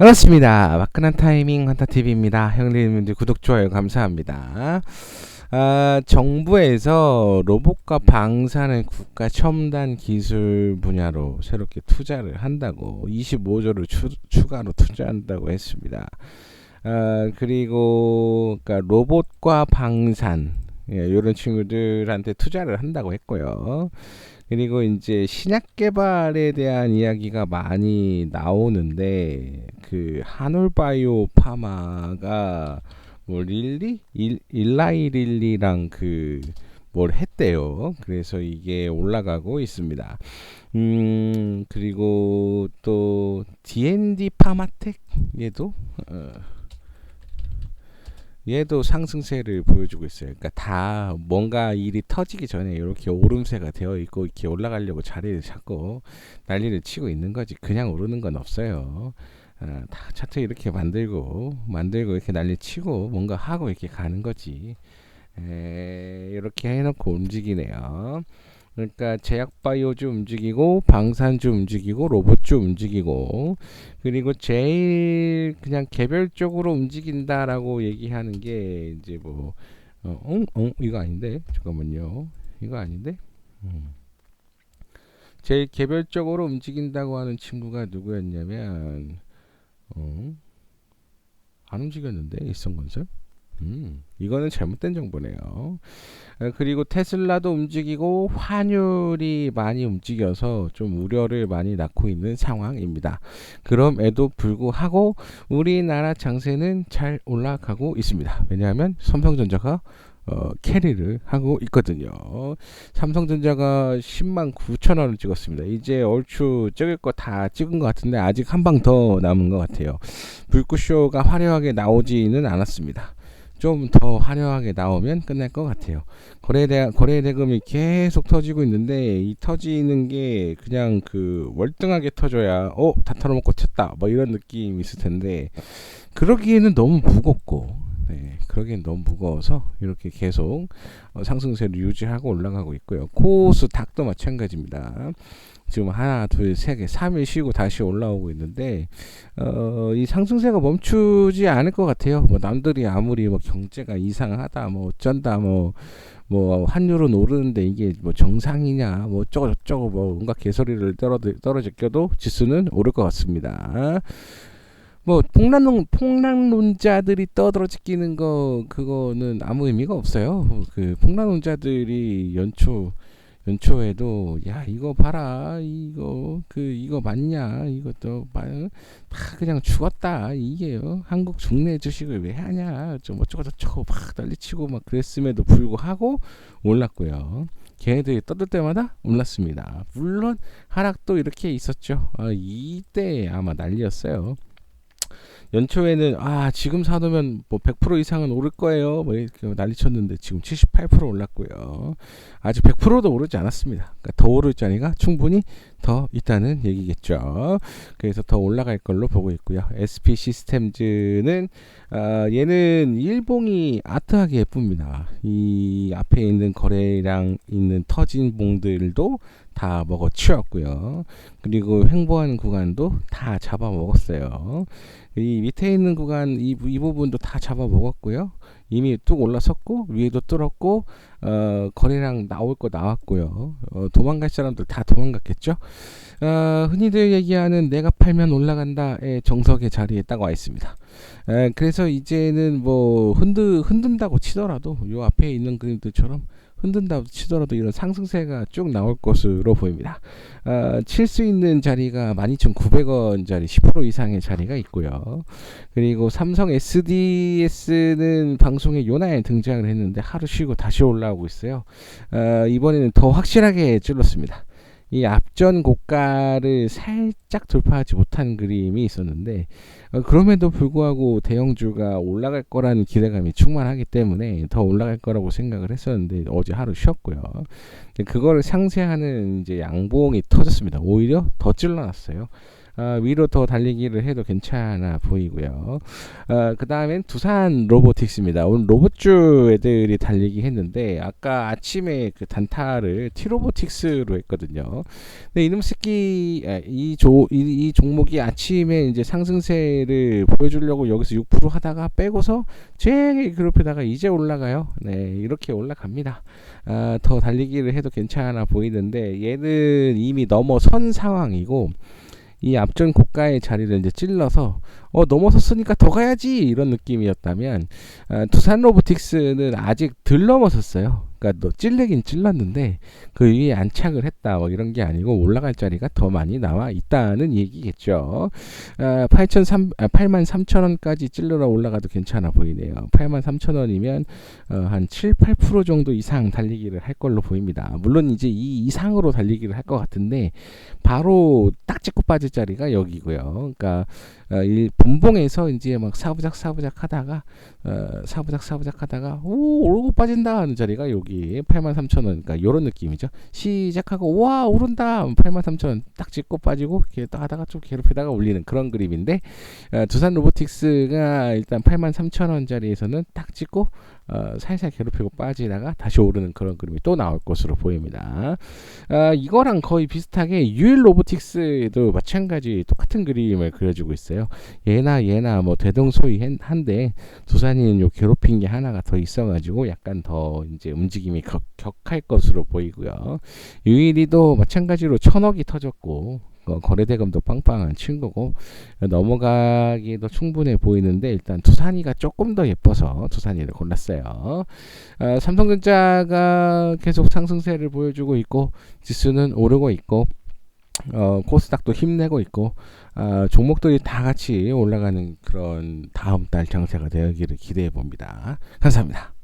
반갑습니다. 화끈한 타이밍 환타TV입니다. 형님들 구독, 좋아요 감사합니다. 아, 정부에서 로봇과 방사능 국가 첨단 기술 분야로 새롭게 투자를 한다고 25조를 추, 추가로 투자한다고 했습니다. 아, 그리고 그러니까 로봇과 방산 예, 이런 친구들한테 투자를 한다고 했고요. 그리고 이제 신약 개발에 대한 이야기가 많이 나오는데 그 한올바이오 파마가 뭐 릴리 일, 일라이 릴리랑 그 뭘 했대요. 그래서 이게 올라가고 있습니다. 음 그리고 또 D&D 파마텍 얘도 어, 얘도 상승세를 보여주고 있어요. 그러니까 다 뭔가 일이 터지기 전에 이렇게 오름세가 되어 있고 이렇게 올라가려고 자리를 잡고 난리를 치고 있는 거지. 그냥 오르는 건 없어요. 아, 다 차트 이렇게 만들고 만들고 이렇게 난리 치고 뭔가 하고 이렇게 가는 거지. 에, 이렇게 해놓고 움직이네요. 그러니까 제약바이오주 움직이고 방산주 움직이고 로봇주 움직이고 그리고 제일 그냥 개별적으로 움직인다라고 얘기하는 게 이제 뭐 어, 어, 어 이거 아닌데? 잠깐만요. 이거 아닌데? 음. 제일 개별적으로 움직인다고 하는 친구가 누구였냐면 어, 안 움직였는데 일성건설 음, 이거는 잘못된 정보네요. 어, 그리고 테슬라도 움직이고 환율이 많이 움직여서 좀 우려를 많이 낳고 있는 상황입니다. 그럼에도 불구하고 우리나라 장세는 잘 올라가고 있습니다. 왜냐하면 삼성전자가 어, 캐리를 하고 있거든요. 삼성전자가 10만 9천 원을 찍었습니다. 이제 얼추 찍을 거 다 찍은 것 같은데 아직 한 방 더 남은 것 같아요. 불꽃쇼가 화려하게 나오지는 않았습니다. 좀 더 화려하게 나오면 끝날 것 같아요. 거래대 거래 대금이 계속 터지고 있는데 이 터지는 게 그냥 그 월등하게 터져야 어다 털어먹고 쳤다 뭐 이런 느낌이 있을 텐데 그러기에는 너무 무겁고 네, 그러기엔 너무 무거워서 이렇게 계속 어, 상승세를 유지하고 올라가고 있고요. 코스 닥도 마찬가지입니다. 지금 하나, 둘, 세 개, 3일 쉬고 다시 올라오고 있는데 어, 이 상승세가 멈추지 않을 것 같아요. 뭐 남들이 아무리 뭐 경제가 이상하다, 뭐 어쩐다, 뭐, 뭐 환율은 오르는데 이게 뭐 정상이냐, 뭐 어쩌고 저쩌고 뭐 온갖 개소리를 떨어 떨어지껴도 지수는 오를 것 같습니다. 뭐 폭락론 폭락론자들이 떠들어지끼는 거 그거는 아무 의미가 없어요. 그 폭락론자들이 연초 연초에도 야 이거 봐라. 이거 그 이거 맞냐? 이것도 다 그냥 죽었다. 이게요. 한국 중내 주식을 왜 하냐? 좀 어쩌고 저쩌고 막 난리치고 막 그랬음에도 불구하고 올랐고요. 걔네들이 떠들 때마다 올랐습니다. 물론 하락도 이렇게 있었죠. 아, 이때 아마 난리였어요 연초에는 아 지금 사놓으면 뭐 100% 이상은 오를 거예요. 뭐 이렇게 난리쳤는데 지금 78% 올랐고요. 아직 100%도 오르지 않았습니다. 그러니까 더 오를 자리가? 충분히 더 있다는 얘기겠죠 그래서 더 올라갈 걸로 보고 있고요 SP 시스템즈는 아, 얘는 일봉이 아트하게 예쁩니다 이 앞에 있는 거래량 있는 터진 봉들도 다 먹어 치웠고요. 그리고 횡보하는 구간도 다 잡아 먹었어요. 이 밑에 있는 구간 이, 이 부분도 다 잡아 먹었고요. 이미 뚝 올라섰고 위에도 뚫었고 어, 거래량 나올 거 나왔고요. 어, 도망갈 사람들 다 도망갔겠죠. 어, 흔히들 얘기하는 내가 팔면 올라간다의 정석의 자리에 딱 와 있습니다. 에, 그래서 이제는 뭐 흔들 흔든다고 치더라도 요 앞에 있는 그림들처럼 흔든다 치더라도 이런 상승세가 쭉 나올 것으로 보입니다. 어, 칠수 있는 자리가 12,900원짜리 10% 이상의 자리가 있고요. 그리고 삼성 SDS는 방송에 요나에 등장을 했는데 하루 쉬고 다시 올라오고 있어요. 어, 이번에는 더 확실하게 찔렀습니다. 이 앞전 고가를 살짝 돌파하지 못한 그림이 있었는데 어, 그럼에도 불구하고 대형주가 올라갈 거라는 기대감이 충만하기 때문에 더 올라갈 거라고 생각을 했었는데 어제 하루 쉬었고요. 그거를 상쇄하는 이제 양봉이 터졌습니다. 오히려 더 찔러놨어요. 어, 위로 더 달리기를 해도 괜찮아 보이고요. 어, 그 다음엔 두산 로보틱스입니다. 오늘 로봇주 애들이 달리기 했는데 아까 아침에 그 단타를 티로보틱스로 했거든요. 근데 이놈 새끼 아, 이, 조, 이, 이 종목이 아침에 이제 상승세를 보여주려고 여기서 6% 하다가 빼고서 쟁이 그룹에다가 이제 올라가요. 네 이렇게 올라갑니다. 아, 더 달리기를 해도 괜찮아 보이는데 얘는 이미 넘어선 상황이고 이 앞전 고가의 자리를 이제 찔러서 어 넘어섰으니까 더 가야지 이런 느낌이었다면 아, 두산 로보틱스는 아직 덜 넘어섰어요. 그러니까 너 찔르긴 찔렀는데 그 위에 안착을 했다 뭐 이런 게 아니고 올라갈 자리가 더 많이 나와 있다는 얘기겠죠. 아, 8,300 아, 8만 3천 원까지 찔러러 올라가도 괜찮아 보이네요. 8만 3천 원이면 어, 한 7, 8% 정도 이상 달리기를 할 걸로 보입니다. 물론 이제 이 이상으로 달리기를 할 것 같은데 바로 딱 찍고 빠질 자리가 여기고요. 그러니까 어, 이 분봉에서 이제 막 사부작 사부작 하다가 어, 사부작 사부작 하다가 오 오르고 빠진다 하는 자리가 여기 83,000원 그러니까 요런 느낌이죠. 시작하고 와 오른다 83,000원 딱 찍고 빠지고 이렇게 또 하다가 좀 괴롭히다가 올리는 그런 그림인데 어, 두산 로보틱스가 일단 83,000원 자리에서는 딱 찍고 어, 살살 괴롭히고 빠지다가 다시 오르는 그런 그림이 또 나올 것으로 보입니다. 어, 이거랑 거의 비슷하게 유일 로보틱스도 마찬가지 똑같은 그림을 그려주고 있어요. 얘나 얘나 뭐 대동소이한데 두산이는 요 괴롭힌 게 하나가 더 있어가지고 약간 더 이제 움직임이 격, 격할 것으로 보이고요. 유일이도 마찬가지로 천억이 터졌고 어, 거래대금도 빵빵한 친구고 넘어가기도 충분해 보이는데 일단 두산이가 조금 더 예뻐서 두산이를 골랐어요. 어, 삼성전자가 계속 상승세를 보여주고 있고 지수는 오르고 있고 어, 코스닥도 힘내고 있고 어, 종목들이 다 같이 올라가는 그런 다음 달 장세가 되기를 기대해 봅니다. 감사합니다.